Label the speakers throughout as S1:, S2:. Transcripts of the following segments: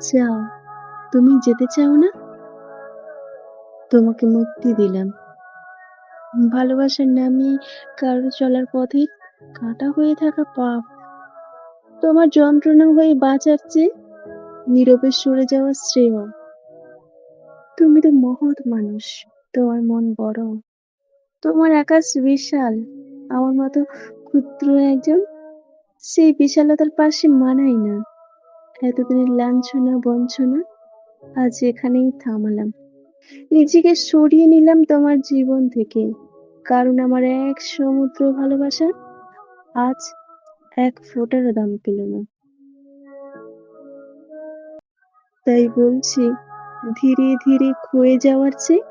S1: চাও তুমি যেতে চাও না? তোমাকে মুক্তি দিলাম। ভালোবাসার নামে কারও চলার পথে কাটা হয়ে থাকা পাপ। তোমার যন্ত্রণা হয়ে বাঁচার চেয়ে নীরবে সরে যাওয়া শ্রেয়। তুমি তো মহৎ মানুষ, তোমার মন বড়। তোমার আকাশ বিশাল, আমার মতো ক্ষুদ্র একজন সেই বিশালতার পাশে মানায় না। এতদিনের লাঞ্ছনা, বঞ্চনা, আজ এখানেই থামালাম। নিজেকে সরিয়ে নিলাম তোমার জীবন থেকে। কারণ আমার এক সমুদ্র ভালোবাসা আজ এক ফোটারও দাম পেল না। তাই বলছি, ধীরে ধীরে ক্ষয়ে যাওয়ার চেয়ে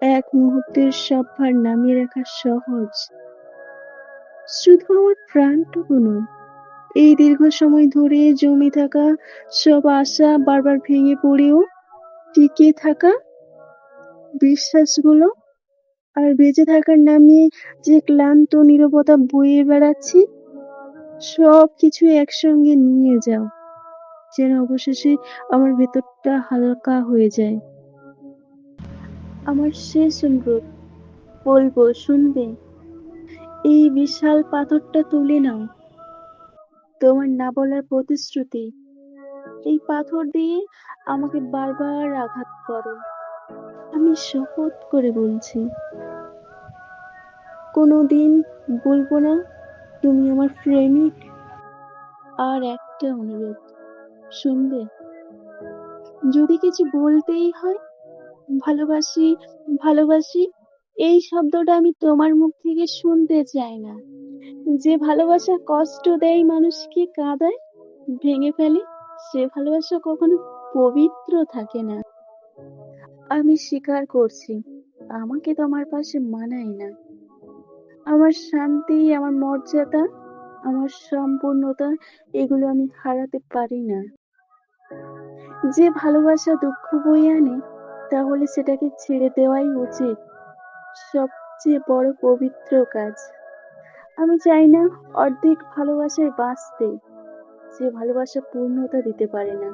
S1: এক মুহূর্তের সব ভার নামিয়ে রাখা সহজ। শুধু আমার প্রাণটুকু নয় এই দীর্ঘ সময় ধরে জমে থাকা সব আশা বারবার ভেঙে পড়েও টিকে থাকা বিশ্বাসগুলো আর বেঁচে থাকার নামে যে ক্লান্ত নীরবতা বয়ে বেড়াচ্ছি সব কিছু একসঙ্গে নিয়ে যাও। যেন অবশেষে আমার ভেতরটা হালকা হয়ে যায়। আমার শেষ অনুরোধ, বলব, শুনবে। এই বিশাল পাথরটা তুলে নাও। তোমার না বলার প্রতিশ্রুতি। এই পাথর দিয়ে আমাকে বারবার আঘাত করো। আমি শপথ করে বলছি, কোনোদিন বলব না তুমি আমার প্রেমিক। আর একটা অনুরোধ, শুনবে? যদি কিছু বলতেই হয়, ভালোবাসি ভালোবাসি, এই শব্দটা আমি তোমার মুখ থেকে শুনতে চাই না। যে ভালোবাসা কষ্ট দেয়, মানুষকে কাঁদায়, ভেঙে ফেলে, সে ভালোবাসা কখনো পবিত্র থাকে না। আমি স্বীকার করছি, আমাকে তোমার পাশে মানায় না। আমার শান্তি, আমার মর্যাদা, আমার সম্পূর্ণতা, এগুলো আমি হারাতে পারি না। যে ভালোবাসা দুঃখ বই আনে, তাহলে সেটাকে ছেড়ে দেওয়াই উচিত। সবচেয়ে বড় পবিত্র কাজ। আমি চাই না অর্ধেক ভালোবাসায় বাঁচতে যে ভালোবাসা পূর্ণতা দিতে পারে না।